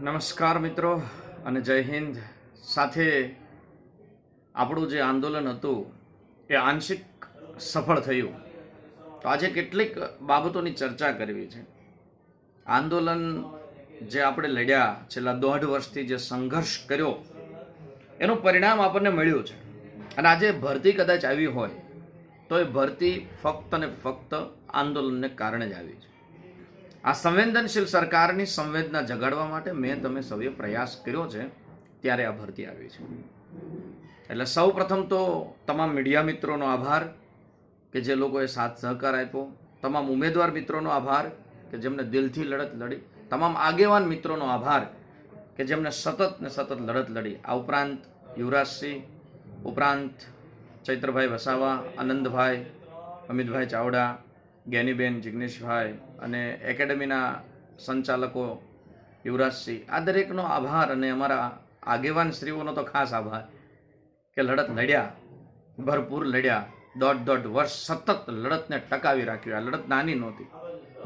નમસ્કાર મિત્રો અને જય હિન્દ. સાથે આપણું જે આંદોલન હતું, એ આંશિક સફળ થયું. તો આજે કેટલીક બાબતોની ચર્ચા કરવી છે. આંદોલન જે આપણે લડ્યા, છેલ્લા દોઢ વર્ષથી જે સંઘર્ષ કર્યો, એનું પરિણામ આપણને મળ્યું છે. અને આજે ભરતી કદાચ આવી હોય, તો એ ભરતી ફક્ત ને ફક્ત આંદોલનને કારણે જ આવી છે. આ સંવેદનશીલ સરકારની સંવેદના જગાડવા માટે મેં તમે સૌએ પ્રયાસ કર્યો છે, ત્યારે આ ભરતી આવી છે. એટલે સૌ પ્રથમ તો તમામ મીડિયા મિત્રોનો આભાર કે જે લોકોએ સાથ સહકાર આપ્યો, તમામ ઉમેદવાર મિત્રોનો આભાર કે જેમને દિલથી લડત લડી, તમામ આગેવાન મિત્રોનો આભાર કે જેમને સતત ને સતત લડત લડી. આ ઉપરાંત યુવરાજસિંહ, ઉપરાંત ચૈત્રભાઈ વસાવા, આનંદભાઈ, અમિતભાઈ ચાવડા જ્ઞાનીબેન જિગ્નેશભાઈ અને એકેડમીના સંચાલકો યુવરાજસિંહ. આ દરેકનો આભાર અને અમારા આગેવાન શ્રીઓનો તો ખાસ આભાર કે લડત લડ્યા, ભરપૂર લડ્યા, દોઢ દોઢ વર્ષ સતત લડતને ટકાવી રાખ્યું. આ લડત નાની નહોતી,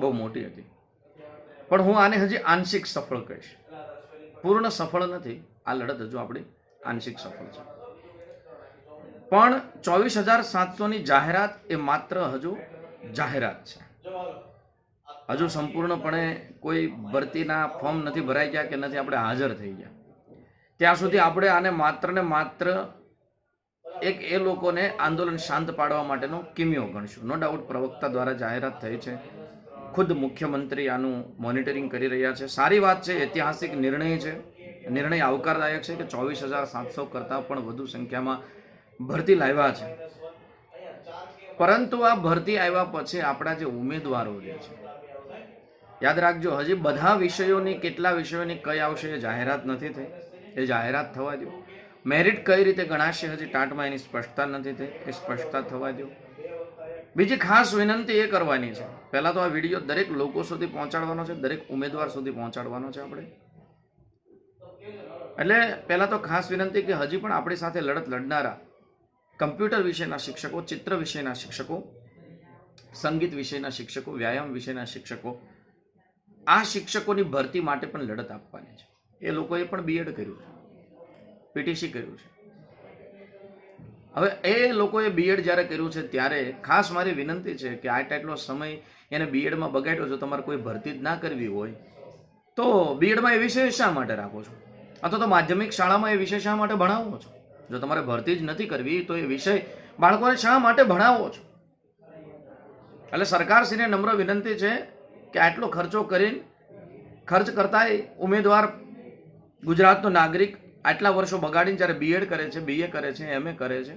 બહુ મોટી હતી. પણ હું આને હજી આંશિક સફળ કહીશ. પૂર્ણ સફળ નથી, આ લડત હજુ આપણી આંશિક સફળ છે. પણ ચોવીસ હજાર સાતસોની જાહેરાત એ માત્ર હજુ જાહેરાત છે. હજુ સંપૂર્ણપણે કોઈ ભરતીના ફોર્મ નથી ભરાઈ ગયા કે નથી આપણે હાજર થઈ ગયા. ત્યાં સુધી આપણે આને માત્ર ને માત્ર એક એ લોકોને આંદોલન શાંત પાડવા માટેનો કિમિયો ગણશું. નો ડાઉટ પ્રવક્તા દ્વારા જાહેરાત થઈ છે. ખુદ મુખ્યમંત્રી આનું મોનિટરિંગ કરી રહ્યા છે. સારી વાત છે ઐતિહાસિક નિર્ણય છે. નિર્ણય આવકારદાયક છે કે ચોવીસ હજાર સાતસો કરતાં પણ વધુ સંખ્યામાં ભરતી લાવ્યા છે. પરંતુ આ ભરતી આવ્યા પછી આપણા જે ઉમેદવારો જે છે. યાદ રાખજો, હજી બધા વિષયોની, કેટલા વિષયોની કઈ આવશે એ જાહેરાત નથી થઈ. એ જાહેરાત થવા દો મેરિટ કઈ રીતે ગણાશે હજી ટાટમાં એની સ્પષ્ટતા નથી થઈ. એ સ્પષ્ટતા થવા દો બીજી ખાસ વિનંતી એ કરવાની છે. પહેલાં તો આ વીડિયો દરેક લોકો સુધી પહોંચાડવાનો છે, દરેક ઉમેદવાર સુધી પહોંચાડવાનો છે આપણે. એટલે પહેલાં તો ખાસ વિનંતી કે હજી પણ આપણી સાથે લડત લડનારા કમ્પ્યુટર વિષયના શિક્ષકો, ચિત્ર વિષયના શિક્ષકો, સંગીત વિષયના શિક્ષકો, વ્યાયામ વિષયના શિક્ષકો, આ શિક્ષકોની ભરતી માટે પણ લડત આપવાની છે. એ લોકોએ પણ બીએડ કર્યું છે. પીટીસી કર્યું છે. હવે એ લોકોએ બીએડ જ્યારે કર્યું છે ત્યારે ખાસ મારી વિનંતી છે કે આ ટાઈપનો સમય એને બીએડમાં બગાડ્યો છે તમારે કોઈ ભરતી જ ના કરવી હોય, તો બીએડમાં એ વિષય શા માટે રાખો છો? અથવા તો માધ્યમિક શાળામાં એ વિષય શા માટે ભણાવો છો? જો તમારે ભરતી જ નથી કરવી, તો એ વિષય બાળકોને શા માટે ભણાવો છો? એટલે સરકારશ્રીને નમ્ર વિનંતી છે કે આટલો ખર્ચો કરીને ખર્ચ કરતાંય ઉમેદવાર, ગુજરાતનો નાગરિક આટલા વર્ષો બગાડીને જ્યારે બીએડ કરે છે બીએ કરે છે એમએ કરે છે.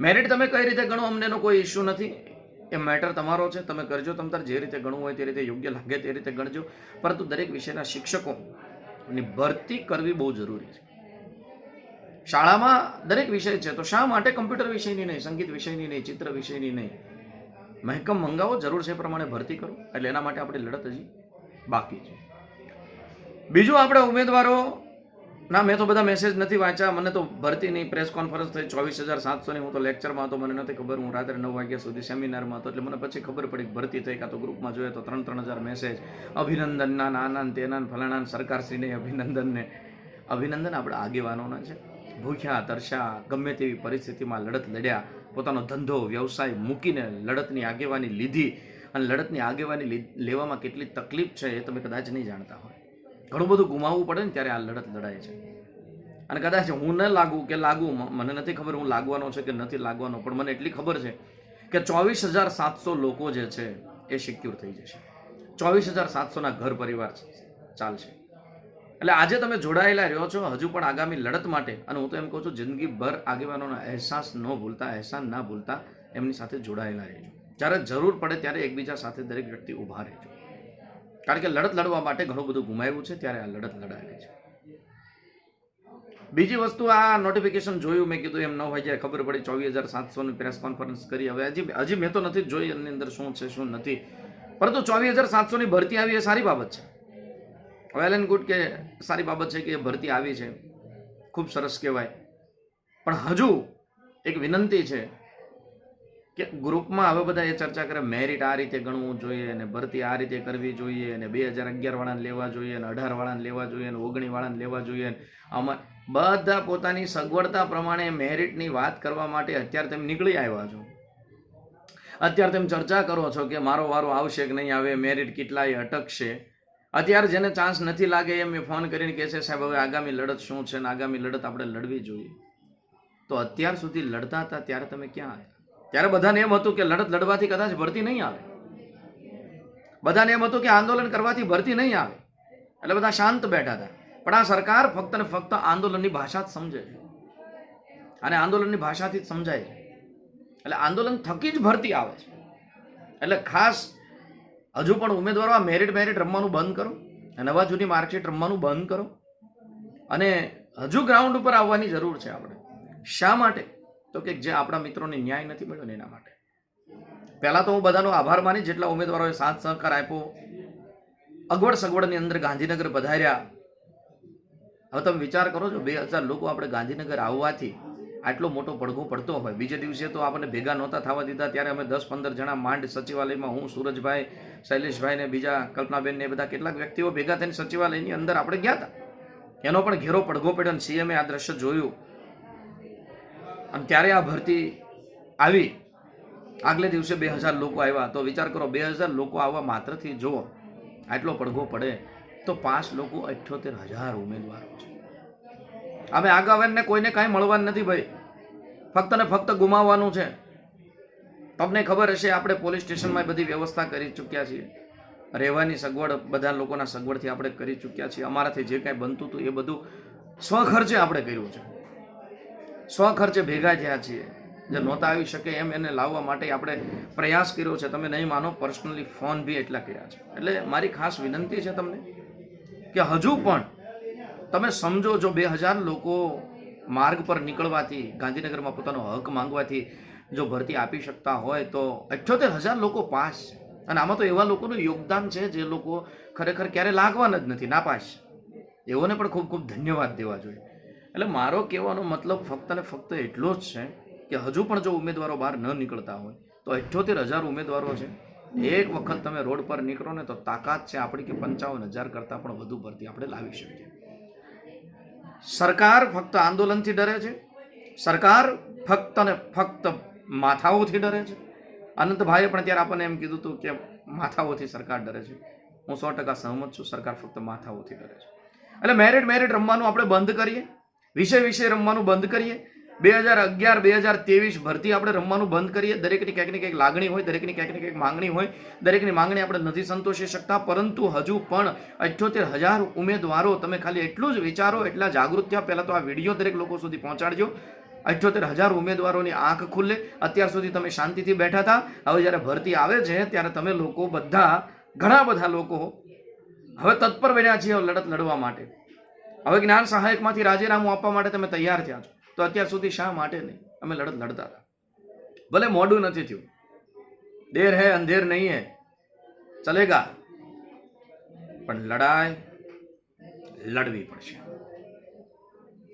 મેરિટ તમે કઈ રીતે ગણો અમને એનો કોઈ ઇસ્યુ નથી. એ મેટર તમારો છે. તમે કરજો, તમ જે રીતે ગણવું હોય તે રીતે યોગ્ય લાગે તે રીતે ગણજો. પરંતુ દરેક વિષયના શિક્ષકોની ભરતી કરવી બહુ જરૂરી છે. શાળામાં દરેક વિષય છે, તો શા માટે કમ્પ્યુટર વિષયની નહીં, સંગીત વિષયની નહીં, ચિત્ર વિષયની નહીં? મહેકમ મંગાવો, જરૂર છે પ્રમાણે ભરતી કરો, એટલે એના માટે આપણી લડત હજી બાકી છે. બીજું આપણે ઉમેદવારો ના મેં તો બધા મેસેજ નથી વાંચ્યા, મને તો ભરતીની પ્રેસ કોન્ફરન્સ થઈ, ચોવીસ હજાર સાતસોની હું તો લેક્ચરમાં હતો, મને નથી ખબર, હું રાત્રે નવ વાગ્યા સુધી સેમિનારમાં હતો, એટલે મને પછી ખબર પડી ભરતી થઈ, કાં તો ગ્રુપમાં જોઈએ તો ત્રણ ત્રણ હજાર મેસેજ અભિનંદનના નાના તેના ફલાણા સરકારશ્રીને, અભિનંદનને, અભિનંદન આપણા આગેવાનોના છે. ભૂખ્યા, તરસ્યા, ગમે તેવી પરિસ્થિતિમાં લડત લડ્યા, પોતાનો ધંધો, વ્યવસાય મૂકીને લડતની આગેવાની લીધી અને લડતની આગેવાની લેવામાં કેટલી તકલીફ છે એ તમે કદાચ નહીં જાણતા હોય. ઘણું બધું ગુમાવવું પડે ને ત્યારે આ લડત લડાય છે. અને કદાચ હું ન લાગુ કે લાગુ મને નથી ખબર હું લાગવાનો છે કે નથી લાગવાનો, પણ મને એટલી ખબર છે કે ચોવીસ હજાર સાતસો લોકો જે છે એ સિક્યુર થઈ જશે. ચોવીસ હજાર સાતસોના ઘર પરિવાર ચાલશે. એટલે આજે તમે જોડાયેલા રહ્યો છો હજુ પણ આગામી લડત માટે. અને હું તો એમ કહું છું, જિંદગીભર આગેવાનોનો અહેસાસ ન ભૂલતા, અહેસાન ના ભૂલતા એમની સાથે જોડાયેલા રહેજો. જ્યારે જરૂર પડે ત્યારે એકબીજા સાથે દરેક વ્યક્તિ ઊભા રહેજો. કારણ કે લડત લડવા માટે ઘણું બધું ગુમાવ્યું છે, ત્યારે આ લડત લડાયેલી છે. બીજી વસ્તુ, આ નોટિફિકેશન જોયું, મેં કીધું એમ ન હોય જ્યારે ખબર પડી ચોવીસ હજાર સાતસોની પ્રેસ કોન્ફરન્સ કરી. હવે હજી હજી મેં તો નથી જોઈ એની અંદર શું છે, શું નથી. પરંતુ ચોવીસ હજાર સાતસોની ભરતી આવી એ સારી બાબત છે. વેલ એન્ડ ગુડ કે સારી બાબત છે કે ભરતી આવી છે. ખૂબ સરસ કહેવાય. પણ હજુ એક વિનંતી છે કે ગ્રુપમાં હવે બધા એ ચર્ચા કરે મેરિટ આ રીતે ગણવું જોઈએ અને ભરતી આ રીતે કરવી જોઈએ અને બે હજાર અગિયાર વાળાને લેવા જોઈએ અને અઢાર વાળાને લેવા જોઈએ અને ઓગણી વાળાને લેવા જોઈએ. આમાં બધા પોતાની સગવડતા પ્રમાણે મેરિટની વાત કરવા માટે અત્યારે તમે નીકળી આવ્યા છો. અત્યારે તમે ચર્ચા કરો છો કે મારો વારો આવશે કે નહીં આવે, મેરિટ કેટલાય અટકશે. અત્યારે જેને ચાન્સ નથી લાગે એમ એ ફોન કરીને કહે છે, સાહેબ, હવે આગામી લડત શું છે ને આગામી લડત આપણે લડવી જોઈએ. તો અત્યાર સુધી લડતા હતા, ત્યારે તમે ક્યાં આવ્યા? ત્યારે બધાને એમ હતું કે લડત લડવાથી કદાચ ભરતી નહીં આવે. બધાને એમ હતું કે આંદોલન કરવાથી ભરતી નહીં આવે. એટલે બધા શાંત બેઠા હતા. પણ આ સરકાર ફક્ત ને ફક્ત આંદોલનની ભાષા જ સમજે છે. અને આંદોલનની ભાષાથી જ સમજાય છે. એટલે આંદોલન થકી જ ભરતી આવે છે. એટલે ખાસ હજુ પણ ઉમેદવારો આ મેરિટ મેરિટ રમવાનું બંધ કરો નવા જૂની માર્કશીટ રમવાનું બંધ કરો. અને હજુ ગ્રાઉન્ડ ઉપર આવવાની જરૂર છે આપણે. શા માટે? તો કે જે આપણા મિત્રોને ન્યાય નથી મળ્યો ને એના માટે. પહેલાં તો હું બધાનો આભાર માની જેટલા ઉમેદવારોએ સાથ સહકાર આપ્યો, અગવડ સગવડની અંદર ગાંધીનગર પધાર્યા. હવે તમે વિચાર કરો છો, બે હજાર લોકો આપણે ગાંધીનગર આવવાથી આટલો મોટો પડઘો પડતો હોય. બીજે દિવસે તો આપણને ભેગા નહોતા થવા દીધા. ત્યારે અમે દસ પંદર જણા માંડ સચિવાલયમાં હું, સુરજભાઈ, શૈલેષભાઈ ને બીજા કલ્પનાબેન ને બધા કેટલાક વ્યક્તિઓ ભેગા થઈને સચિવાલયની અંદર આપણે ગયા હતા. એનો પણ ઘેરો પડઘો પડ્યો અને સીએમએ આ દ્રશ્ય જોયું. અને ત્યારે આ ભરતી આવી. આગલે દિવસે બે હજાર લોકો આવ્યા. તો વિચાર કરો, બે હજાર લોકો આવવા માત્રથી જુઓ, આટલો પડઘો પડે તો પાંચ લોકો અઠ્યોતેર હજાર ઉમેદવારો છે. અમે આગળને કોઈને કાંઈ મળવાનું નથી ભાઈ. ફક્ત ને ફક્ત ગુમાવવાનું છે. તમને ખબર હશે, આપણે પોલીસ સ્ટેશનમાં બધી વ્યવસ્થા કરી ચૂક્યા છીએ. રહેવાની સગવડ બધા લોકોના સગવડથી આપણે કરી ચૂક્યા છીએ. અમારાથી જે કાંઈ બનતું હતું એ બધું સ્વખર્ચે આપણે કર્યું છે. સ્વખર્ચે ભેગા થયા છીએ. જે નહોતા આવી શકે એમ એને લાવવા માટે આપણે પ્રયાસ કર્યો છે. તમે નહીં માનો, પર્સનલી ફોન બી એટલા કર્યા છે. એટલે મારી ખાસ વિનંતી છે તમને કે હજુ પણ તમે સમજો જો બે હજાર લોકો માર્ગ પર નીકળવાથી, ગાંધીનગરમાં પોતાનો હક માંગવાથી જો ભરતી આપી શકતા હોય તો અઠ્યોતેર હજાર લોકો પાસ છે. અને આમાં તો એવા લોકોનું યોગદાન છે જે લોકો ખરેખર ક્યારે લાગવાના જ નથી નાપાસ એઓને પણ ખૂબ ખૂબ ધન્યવાદ દેવા જોઈએ. એટલે મારો કહેવાનો મતલબ ફક્ત ને ફક્ત એટલો જ છે કે હજુ પણ જો ઉમેદવારો બહાર ન નીકળતા હોય, તો અઠ્યોતેર હજાર ઉમેદવારો છે. એક વખત તમે રોડ પર નીકળો ને તો તાકાત છે આપણી કે પંચાવન હજાર કરતાં પણ વધુ ભરતી આપણે લાવી શકીએ. સરકાર ફક્ત આંદોલનથી ડરે છે. સરકાર ફક્ત ને ફક્ત માથાઓથી ડરે છે. અનંતભાઈએ પણ ત્યારે આપણને એમ કીધું હતું કે માથાઓથી સરકાર ડરે છે. હું સો ટકા સહમત છું, સરકાર ફક્ત માથાઓથી ડરે છે. એટલે મેરિડ મેરિડ રમવાનું આપણે બંધ કરીએ. વિષય વિષય રમવાનું બંધ કરીએ. બે હજાર અગિયાર, બે હજાર ત્રેવીસ ભરતી આપણે રમવાનું બંધ કરીએ. દરેકની ક્યાંક ને ક્યાંક લાગણી હોય, દરેકની ક્યાંક ને ક્યાંક માંગણી હોય, દરેકની માંગણી આપણે નથી સંતોષી શકતા. પરંતુ હજુ પણ અઠ્યોતેર હજાર ઉમેદવારો, તમે ખાલી એટલું જ વિચારો, એટલા જાગૃત થયા. પહેલાં તો આ વીડિયો દરેક લોકો સુધી પહોંચાડજો. અઠ્યોતેર હજાર ઉમેદવારોની આંખ ખુલ્લે અત્યાર સુધી તમે શાંતિથી બેઠા હતા. હવે જ્યારે ભરતી આવે છે, ત્યારે તમે લોકો બધા, ઘણા બધા લોકો હવે તત્પર બન્યા છીએ લડત લડવા માટે. હવે જ્ઞાન સહાયકમાંથી રાજીનામું આપવા માટે તમે તૈયાર થયા છો. તો અત્યાર સુધી શા માટે નહીં? અમે લડત લડતા હતા. ભલે મોડું નથી થયું. દેર હે, અંધેર નહીં હે. ચલેગા. પણ લડાઈ લડવી પડશે.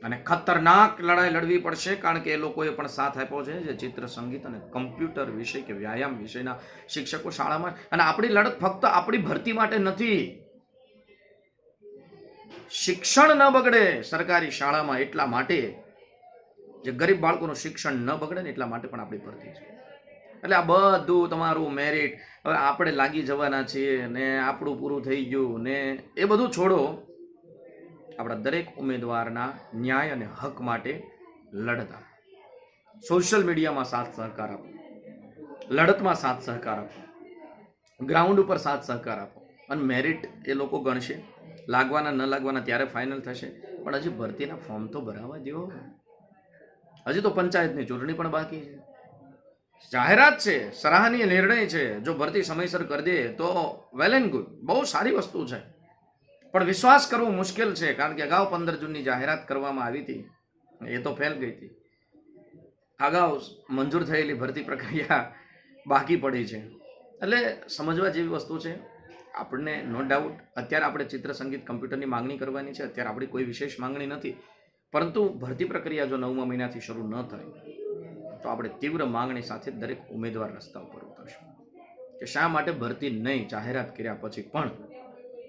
અને ખતરનાક લડાઈ લડવી પડશે કારણ કે એ લોકોએ પણ સાથ આપ્યો છે જે ચિત્ર સંગીત અને કમ્પ્યુટર વિષય કે વ્યાયામ વિષયના શિક્ષકો શાળામાં. અને આપણી લડત ફક્ત આપણી ભરતી માટે નથી. શિક્ષણ ન બગડે. સરકારી શાળામાં એટલા માટે જે ગરીબ બાળકોનું શિક્ષણ ન બગડે ને એટલા માટે પણ આપણી ભરતી છે. એટલે આ બધું તમારું મેરિટ હવે આપણે લાગી જવાના છીએ ને આપણું પૂરું થઈ ગયું ને એ બધું છોડો. આપણા દરેક ઉમેદવારના ન્યાય અને હક માટે લડતા. સોશિયલ મીડિયામાં સાથ સહકાર આપો. લડતમાં સાથ સહકાર આપો. ગ્રાઉન્ડ ઉપર સાથ સહકાર આપો. અને મેરિટ એ લોકો ગણશે. લાગવાના, ન લાગવાના ત્યારે ફાઇનલ થશે. પણ હજી ભરતીના ફોર્મ તો ભરાવા દો હજી તો પંચાયતની ચૂંટણી પણ બાકી છે. જાહેરાત છે, સરાહનીય નિર્ણય છે. જો ભરતી સમયસર કરી દે તો વેલ એન્ડ ગુડ બહુ સારી વસ્તુ છે. પણ વિશ્વાસ કરવો મુશ્કેલ છે, કારણ કે અગાઉ પંદર જૂનની જાહેરાત કરવામાં આવી હતી. એ તો ફેલ ગઈ હતી. અગાઉ મંજૂર થયેલી ભરતી પ્રક્રિયા બાકી પડી છે. એટલે સમજવા જેવી વસ્તુ છે, આપણને નો ડાઉટ અત્યારે આપણે ચિત્ર સંગીત કમ્પ્યુટરની માંગણી કરવાની છે, અત્યારે આપણી કોઈ વિશેષ માંગણી નથી. પરંતુ ભરતી પ્રક્રિયા જો નવમા મહિનાથી શરૂ ન થાય, તો આપણે તીવ્ર માંગણી સાથે દરેક ઉમેદવાર રસ્તા ઉપર ઉતરશું. કે શા માટે ભરતી નહીં, જાહેરાત કર્યા પછી પણ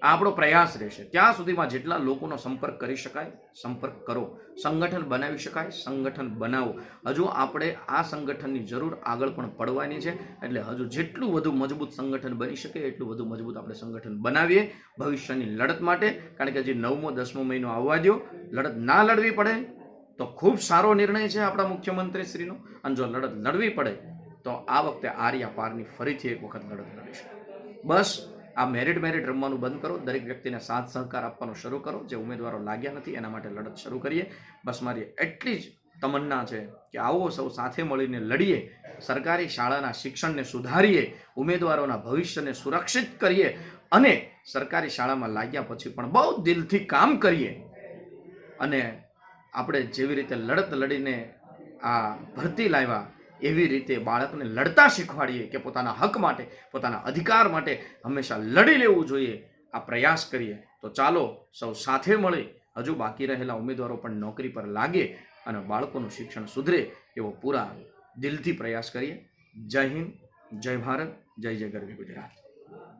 આપણો પ્રયાસ રહેશે. ત્યાં સુધીમાં જેટલા લોકોનો સંપર્ક કરી શકાય, સંપર્ક કરો. સંગઠન બનાવી શકાય, સંગઠન બનાવો. હજુ આપણે આ સંગઠનની જરૂર આગળ પણ પડવાની છે. એટલે હજુ જેટલું વધુ મજબૂત સંગઠન બની શકે, એટલું વધુ મજબૂત આપણે સંગઠન બનાવીએ ભવિષ્યની લડત માટે. કારણ કે હજી નવમો, દસમો મહિનો આવવા દો લડત ના લડવી પડે, તો ખૂબ સારો નિર્ણય છે આપણા મુખ્યમંત્રીશ્રીનો. અને જો લડત લડવી પડે, તો આ વખતે આર્યા પારની ફરીથી એક વખત લડત લડીશું. બસ, આ મેરિટ મેરિટ રમવાનું બંધ કરો, દરેક વ્યક્તિને સાથ સહકાર આપવાનો શરૂ કરો, જે ઉમેદવારો લાગ્યા નથી, એના માટે લડત શરૂ કરીએ. બસ, મારી એટલી જ તમન્ના છે કે આવો સૌ સાથે મળીને લડીએ, સરકારી શાળાના શિક્ષણને સુધારીએ, ઉમેદવારોના ભવિષ્યને સુરક્ષિત કરીએ, અને સરકારી શાળામાં લાગ્યા પછી પણ બહુ દિલથી કામ કરીએ. અને આપણે જેવી રીતે લડત લડીને આ ભરતી લાવ્યા, એવી રીતે બાળકને લડતા શીખવાડીએ કે પોતાના હક માટે, પોતાના અધિકાર માટે હંમેશા લડી લેવું જોઈએ, આ પ્રયાસ કરીએ. તો ચાલો, સૌ સાથે મળી, હજુ બાકી રહેલા ઉમેદવારો પણ નોકરી પર લાગે અને બાળકોનું શિક્ષણ સુધરે એવો પૂરા દિલથી પ્રયાસ કરીએ. જય હિન્દ, જય ભારત, જય જય ગરવી ગુજરાત.